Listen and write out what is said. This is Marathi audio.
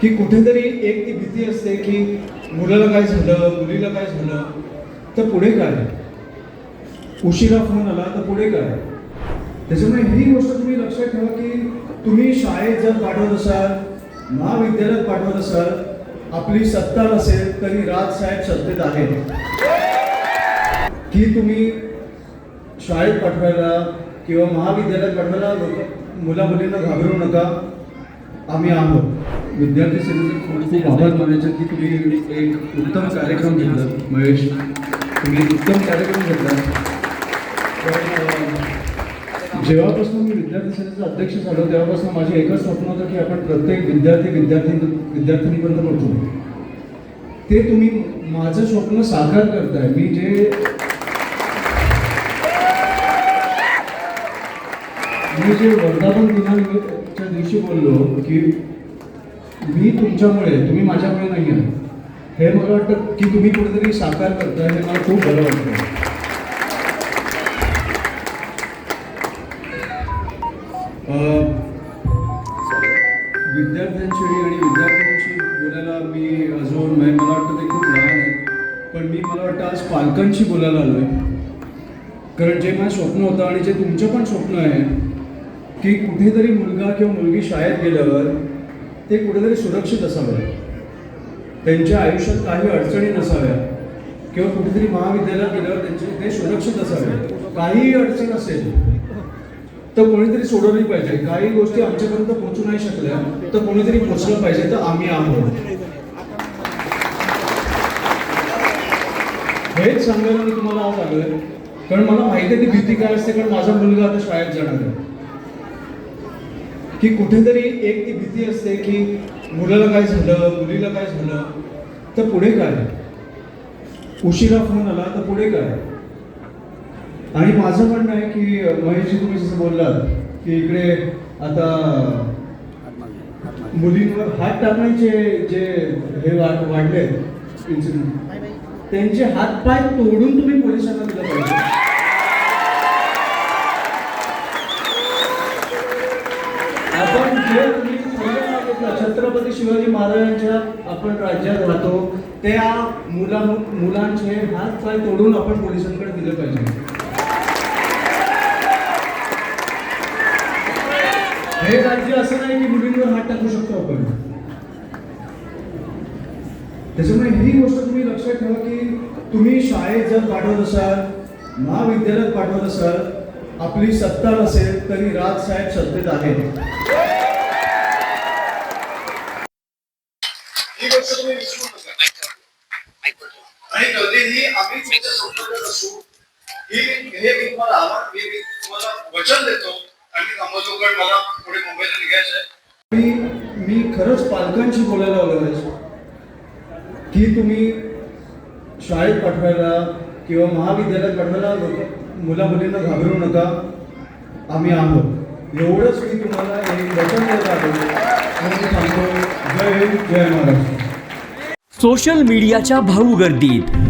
की कुठेतरी एक ती भीती असते की मुलाला काय झालं मुलीला काय झालं तर पुढे काय? उशिरा फोन आला तर पुढे काय? त्याच्यामुळे ही गोष्ट तुम्ही लक्षात ठेवा की तुम्ही शाळेत जर पाठवत असाल महाविद्यालयात पाठवत असाल आपली सत्ता नसेल तरी राज साहेब सत्तेत आहेत. की तुम्ही शाळेत पाठवायला किंवा महाविद्यालयात पाठवायला लोक मुला मुलींना घाबरू नका. आम्ही आहोत. विद्यार्थी सेनेचे खूप खूप आभार मानायचे की तुम्ही एक उत्तम कार्यक्रम घेतला महेश. तुम्ही उत्तम कार्यक्रम घेतला. जेव्हापासून मी विद्यार्थी सेनेचा अध्यक्ष झालो तेव्हापासून माझे एकच स्वप्न होतं की आपण प्रत्येक विद्यार्थी विद्यार्थी विद्यार्थिनीपर्यंत पोहोचू. ते तुम्ही माझं स्वप्न साकार करताय. मी जे मी जे वर्धापन दिनाच्या दिवशी बोललो की मी तुमच्यामुळे तुम्ही माझ्यामुळे नाही आहे हे मला वाटतं की तुम्ही कुठेतरी साकार करता हे मला खूप बरं वाटतं अं, विद्यार्थ्यांशी आणि विद्यार्थ्यांशी बोलायला मी अजून म्हणजे मला वाटतं ते खूप लहान आहे पण मी मला वाटतं आज पालकांशी बोलायला आलो आहे कारण जे माझं स्वप्न होतं आणि जे तुमचं पण स्वप्न आहे की कुठेतरी मुलगा किंवा मुलगी शाळेत गेल्यावर ते कुठेतरी सुरक्षित असावे. त्यांच्या आयुष्यात काही अडचणी नसाव्या. किंवा कुठेतरी महाविद्यालयात गेल्यावर त्यांचे ते सुरक्षित असावे. काहीही अडचण असेल तर कोणीतरी सोडवली पाहिजे. काही गोष्टी आमच्यापर्यंत पोहोचू नाही शकल्या तर कोणीतरी पोहोचलं पाहिजे तर आम्ही आहोत. हेच सांगायला मी तुम्हाला आज आलोय कारण मला माहिती आहे ती भीती काय असते कारण माझा मुलगा आता शाळेत जाणार आहे. की कुठेतरी एक ती भीती असते की मुलाला काय झालं मुलीला काय झालं तर पुढे काय? उशिरा फोन आला तर पुढे काय? आणि माझं म्हणणं आहे की महेशजी तुम्ही जसं बोललात की इकडे आता मुलींवर हात टाकण्याचे जे हे वाढले त्यांचे हात पाय तोडून तुम्ही पोलिसांना दिलं पाहिजे. छत्रपती शिवाजी महाराजांच्या आपण राज्यात राहतो त्या मुला मुलांचे हात पाय तोडून आपण पोलिसांकडे दिले पाहिजे. हे राज्य असं नाही की मुलींवर हात टाकू शकतो आपण. त्याच्यामुळे ही गोष्ट तुम्ही लक्षात ठेवा की तुम्ही शाळेत जर पाठवत असाल महाविद्यालयात पाठवत असाल आपली सत्ता नसेल तरी राज साहेब सत्तेत आहेत ही गोष्ट तुम्ही विसरू नका आणि कधीही आम्ही तुमच्या संपर्कात असू ही हे मी तुम्हाला आव्हान मी मी तुम्हाला वचन देतो. आणि कारण मला पुढे मुंबईला निघायचं आहे. मी मी खरंच पालकांशी बोलायला आहे की तुम्ही शाळेत पाठवायला किंवा महाविद्यालयात पाठवायला मुला मुलींना घाबरू नका. आम्ही आहोत. एवढंच मी तुम्हाला एक वचन देत सांगतो जय हिंद जय महाराष्ट्र. सोशल मीडियाच्या भाऊ गर्दीत.